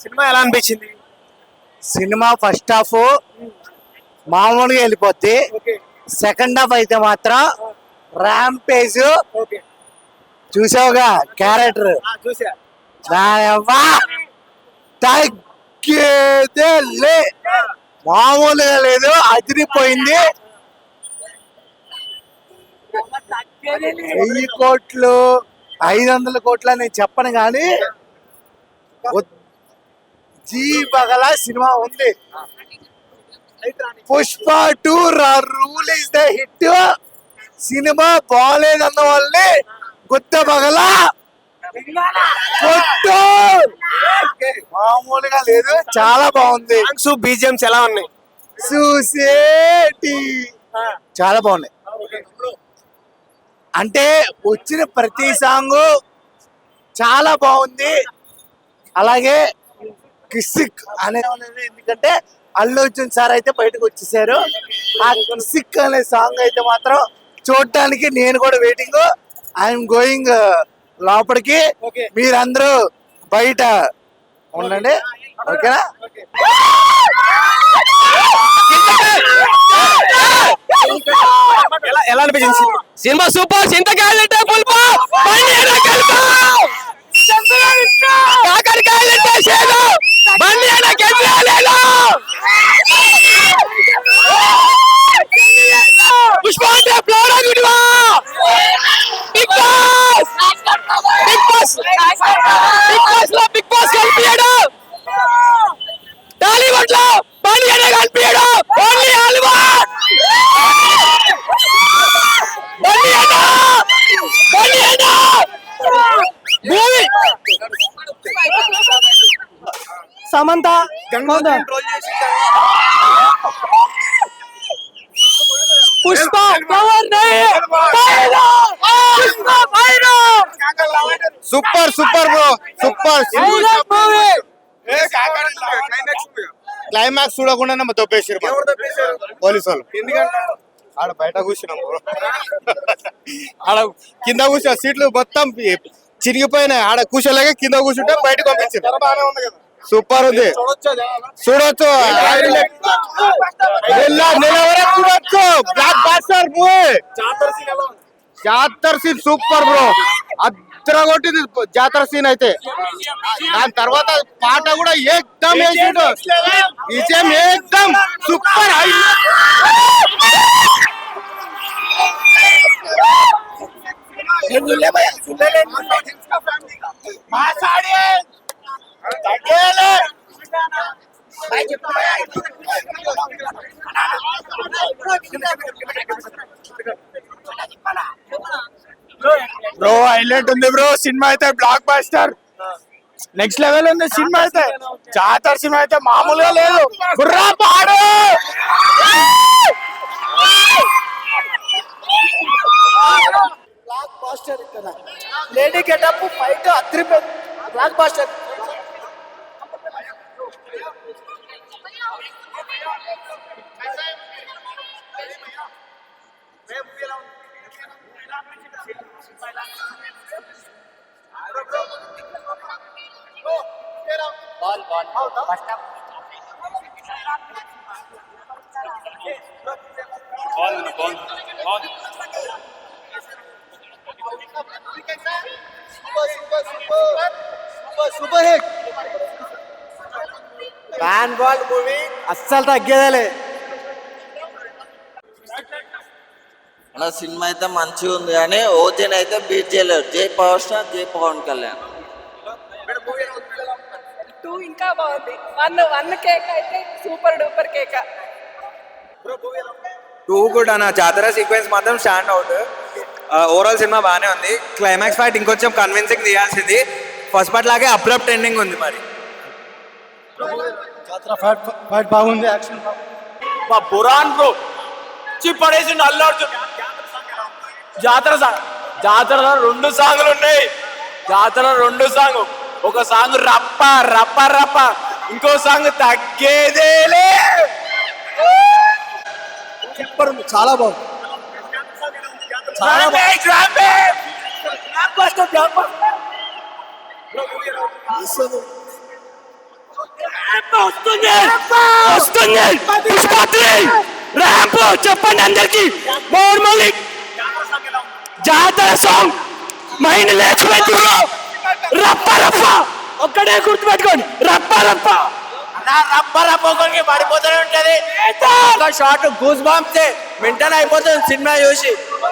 Cinema ఎలా అనిపించింది? Cinema first half మామూలుగా వెళ్ళిపోద్ది. సెకండ్ హాఫ్ అయితే మాత్రం ర్యాంపేజ్. చూసావుగా క్యారెక్టర్? తగ్గేదే లే మామూలుగా లేదు అదిరిపోయింది. వెయ్యి కోట్లు ఐదు వందల కోట్లు అని నేను చెప్పను కానీ జీ బగల సినిమా ఉంది. Pushpa two rule is the hit. Cinema బాగాలేదన్న వాళ్ళని గుత్త బగల మామూలుగా లేదు చాలా బాగుంది. బీజిఎంస్ ఎలా ఉన్నాయి? చూసేటి చాలా బాగున్నాయి. అంటే వచ్చిన ప్రతి సాంగ్ చాలా బాగుంది. అలాగే కిసిక్ అనే ఎందుకంటే అల్లు అర్జున్ సార్ అయితే బయటకు వచ్చేసారు. ఆ కిసిక్ అనే సాంగ్ అయితే మాత్రం చూడటానికి నేను కూడా వెయిటింగ్ ఐఎమ్ గోయింగ్ లోపలికి. మీరందరూ బయట ఉండండి. ఓకేనా? ఎలా ఎలా అనిపించింది? సినిమా సూపర్ చింతకాయలంటే పులుపు Samantha Pushpa power super super bro. Super. Climax చూడకుండా దొబ్బేసారు పోలీసు వాళ్ళు ఆడ బయట కూర్చున్నాం bro. ఆడ కింద కూర్చో సీట్లు మొత్తం చిరిగిపోయినాయి. ఆడ కూర్చోలేక కింద కూర్చుంటే బయటకు పంపించారు సూపర్ ఉంది. చూడొచ్చు చూడొచ్చు. బ్లాక్ బాస్టర్ జాతర సీన్ సూపర్ బ్రో. అద్దర కొట్టింది జాతర సీన్ అయితే. దాని తర్వాత పాట కూడా ఏకదమ్ వేసిండు. విజయం ఏకదమ్. సూపర్. హై బ్రో హైలైట్ ఉంది బ్రో సినిమా అయితే బ్లాక్ బాస్టర్ నెక్స్ట్ లెవెల్ ఉంది సినిమా అయితే. జాతర సినిమా అయితే మామూలుగా లేదు. బుర్రా పాడు! బ్లాక్ బాస్టర్ ఇక్కడ. Lady getup fight అత్రిపోయింది blockbuster super hit fan ball movie అస్సలు తగ్గేదేలే అలా సినిమా అయితే మంచిగా ఉంది కానీ ఓజన్ అయితే బీట్ చేయలేరు జై పవర్ స్టార్ జై పవన్ కళ్యాణ్. టూ ఇంకా బాగుంది. వన్ వన్ కేక్ అయితే సూపర్ డూపర్ కేక్. టూ కూడా నా జాతర సీక్వెన్స్ మాత్రం స్టాండ్ అవుట్ ఓవరాల్ సినిమా బాగానే ఉంది. క్లైమాక్స్ ఫైట్ ఇంకొంచెం కన్విన్సింగ్ తీయాల్సింది. ఫస్ట్ పార్ట్ లాగే అప్రప్ట్ ఎండింగ్ ఉంది మరి. ఫైట్ బాగుంది యాక్షన్ బురాన్ బ్రో చి పడేసిండు అల్లు అర్జున్. జాతర సాంగ్ జాతరలో రెండు సాంగ్లు ఉన్నాయి. జాతర రెండు సాంగ్. ఒక సాంగ్ రప్ప రప్ప రప్ప. ఇంకో సాంగ్ తగ్గేదేలే సూపర్ చాలా బాగుంది! వస్తుంది. వస్తుంది. ర్యాంప్ చెప్పండి అందరికి. మోర్ మలిక్ జాతర సాంగ్. మైండ్ లేచిపోయింది. రప్ప రప్ప. ఒక్కడే గుర్తుపెట్టుకోండి. రప్ప రప్ప. నా రప్ప రప్పకి పడిపోతూనే ఉంటది. ఒక షార్ట్ గూస్ బాంబ్స్ మెంటల్ అయిపోతుంది సినిమా చూసి. రెండు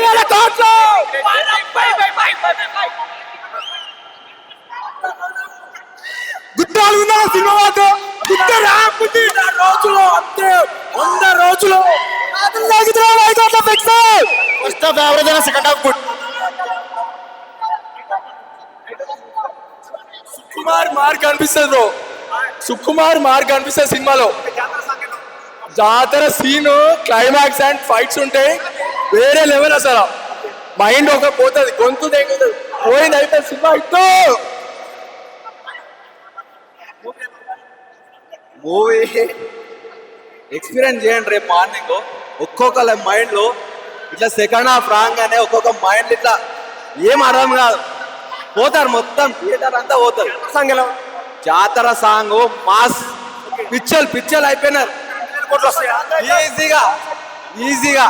వేల కోట్లు. గుద్దాలు ఉన్నా సినిమా మాత్రం? ఉంది నా రోజులో అంతే. వంద రోజులు. ఫస్ట్ హాఫ్ యావరేజ్ అయినా second half good Sukumar mark అనిపిస్తుంది బ్రో. సుకుమార్ మార్క్ అనిపిస్తుంది సినిమాలో. జాతర సీన్ క్లైమాక్స్ అండ్ ఫైట్స్ ఉంటాయి వేరే లెవెల్ అసలు. మైండ్ ఒక పోతుంది గొంతు తెగుతుంది. పోయింది అయితే సినిమా ఇట్టు మూవీ ఎక్స్పీరియన్స్ చేయండి రేపు మార్నింగ్. ఒక్కొక్కల మైండ్లో ఇట్లా సెకండ్ హాఫ్ రాగానే ఒక్కొక్క మైండ్ ఇట్లా ఏం అర్థం కాదు. పోతారు మొత్తం థియేటర్ అంతా పోతారు. సంగలం జాతర సాంగ్ మాస్ పిచ్చలు పిచ్చలు అయిపోయినారు. ఈజీగా ఈజీగా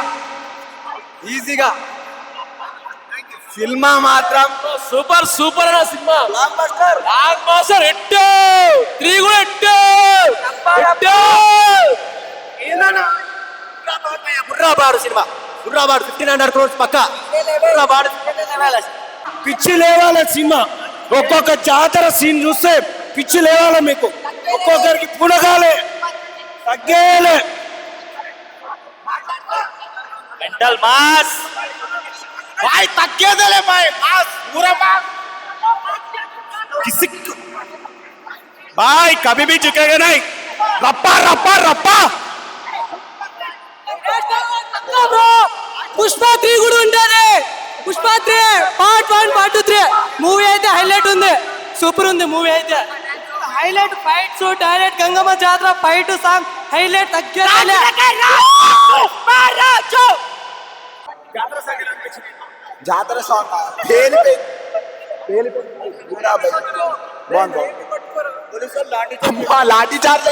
ఈజీగా. సినిమా మాత్రం సూపర్ సూపర్ అన్న సినిమా. బ్లాక్ మాస్టర్ ఎట్టు త్రీ కూడా ఎట్టు బుర్రాబాడు సినిమా. బుర్రాబాడు ఫిఫ్టీన్ హండ్రెడ్ క్రోర్స్ పక్క. బుర్రాబాడు పిచ్చి లేవాల సినిమా. ఒక్కొక్క జాతర సీన్ చూస్తే పిచ్చి లేవాల మీకు. ఒక్కొక్కరికి పుడగాలే తగ్గేలే. Mental mass. బాయ్ తగ్గేదేలే బాయ్. మాస్ పూరా మాస్ భీ చుకేగా నై రప్పా రప్పా రప్పా. పుష్ప త్రీ కూడా ఉంటుంది. Pushpa three part one part two three movie అయితే హైలైట్ ఉంది. సూపర్ ఉంది మూవీ అయితే. హైలైట్ ఫైట్స్ డైరెక్ట్ గంగమ్మ జాతర ఫైట్ సాంగ్ హైలైట్ తగ్గేలే జాతర song lathi charge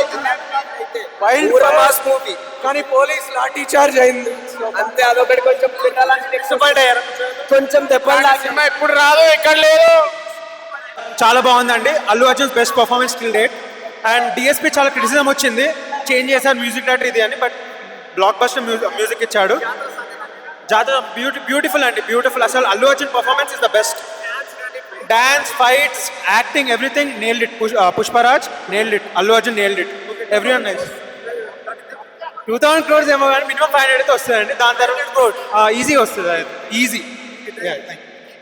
wild mass movie కానీ పోలీస్ లాఠీ చార్జ్ అయింది. అంతే అదొకటి కొంచెం తినాలని ఎక్స్పర్ట్ అయ్యారు. కొంచెం దెబ్బలు సినిమా ఎప్పుడు రాదు ఎక్కడ లేదు. చాలా బాగుందండి. Allu Arjun best performance till date and DSP చాలా క్రిటిసిజం వచ్చింది. చేంజ్ చేశారు మ్యూజిక్ డైరెక్టర్ ఇది అని బట్ బ్లాక్ బస్టర్ మ్యూజిక్ ఇచ్చాడు. జాతర బ్యూటి బ్యూటిఫుల్ అండి బ్యూటిఫుల్ అసలు Allu Arjun performance is the best dance fights acting everything nailed it Pushparaj nailed it Allu Arjun nailed it everyone nice two thousand crores ఏమో కానీ minimum five hundred అయితే వస్తుందండి. దాని తర్వాత ఈజీ వస్తుంది easy. Thank you